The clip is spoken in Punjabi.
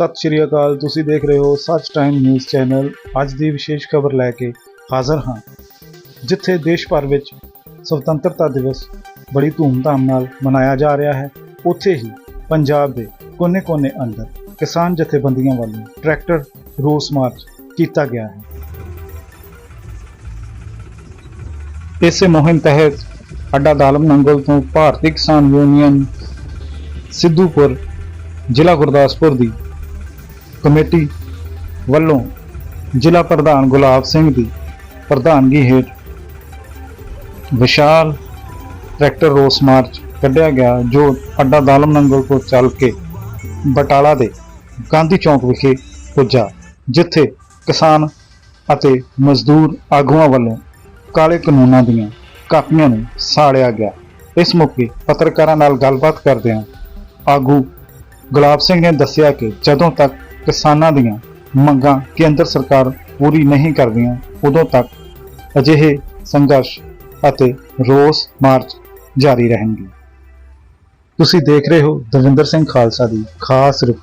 ਸਤਿ ਸ਼੍ਰੀ ਅਕਾਲ, ਤੁਸੀਂ ਦੇਖ ਰਹੇ ਹੋ ਸੱਚ ਟਾਈਮ ਨਿਊਜ਼ ਚੈਨਲ। ਅੱਜ ਦੀ ਵਿਸ਼ੇਸ਼ ਖਬਰ ਲੈ ਕੇ ਹਾਜ਼ਰ ਹਾਂ। ਜਿੱਥੇ ਦੇਸ਼ ਭਰ ਵਿੱਚ ਸੁਤੰਤਰਤਾ ਦਿਵਸ ਬੜੀ ਧੂਮਧਾਮ ਨਾਲ ਮਨਾਇਆ ਜਾ ਰਿਹਾ ਹੈ, ਉੱਥੇ ਹੀ ਪੰਜਾਬ ਦੇ ਕੋਨੇ-ਕੋਨੇ ਅੰਦਰ ਕਿਸਾਨ ਜਥੇਬੰਦੀਆਂ ਵੱਲੋਂ ਟਰੈਕਟਰ ਰੋਸ ਮਾਰਚ ਕੀਤਾ ਗਿਆ ਹੈ। ਇਸੇ ਮੁਹਿੰਮ ਤਹਿਤ ਅੱਡਾ ਦਾਲਮ ਨੰਗਲ ਤੋਂ ਭਾਰਤੀ ਕਿਸਾਨ ਯੂਨੀਅਨ ਸਿੱਧੂਪੁਰ ਜ਼ਿਲ੍ਹਾ ਗੁਰਦਾਸਪੁਰ ਦੀ ਕਮੇਟੀ ਵੱਲੋਂ ਜ਼ਿਲ੍ਹਾ ਪ੍ਰਧਾਨ ਗੁਲਾਬ ਸਿੰਘ ਦੀ ਪ੍ਰਧਾਨਗੀ ਹੇਠ ਵਿਸ਼ਾਲ ਟਰੈਕਟਰ ਰੋਸ ਮਾਰਚ ਕੱਢਿਆ ਗਿਆ, ਜੋ ਅੱਡਾ ਦਾਲਮ ਨੰਗਲ ਤੋਂ ਚੱਲ ਕੇ ਬਟਾਲਾ ਦੇ ਗਾਂਧੀ ਚੌਂਕ ਵਿਖੇ ਪੁੱਜਾ, ਜਿੱਥੇ ਕਿਸਾਨ ਅਤੇ ਮਜ਼ਦੂਰ ਆਗੂਆਂ ਵੱਲੋਂ ਕਾਲੇ ਕਾਨੂੰਨਾਂ ਦੀਆਂ ਕਾਪੀਆਂ ਨੂੰ ਸਾੜਿਆ ਗਿਆ। ਇਸ ਮੌਕੇ ਪੱਤਰਕਾਰਾਂ ਨਾਲ ਗੱਲਬਾਤ ਕਰਦਿਆਂ ਆਗੂ ਗੁਲਾਬ ਸਿੰਘ ਨੇ ਦੱਸਿਆ ਕਿ ਜਦੋਂ ਤੱਕ ਕਿਸਾਨਾਂ ਦੀਆਂ ਮੰਗਾਂ ਕੇਂਦਰ ਸਰਕਾਰ ਪੂਰੀ ਨਹੀਂ ਕਰਦੀਆਂ, ਉਦੋਂ ਤੱਕ ਅਜਿਹੇ ਸੰਘਰਸ਼ ਅਤੇ ਰੋਸ ਮਾਰਚ ਜਾਰੀ ਰਹਿਣਗੇ। ਤੁਸੀਂ ਦੇਖ ਰਹੇ ਹੋ ਦਵਿੰਦਰ ਸਿੰਘ ਖਾਲਸਾ ਦੀ ਖਾਸ ਰਿਪੋਰਟ।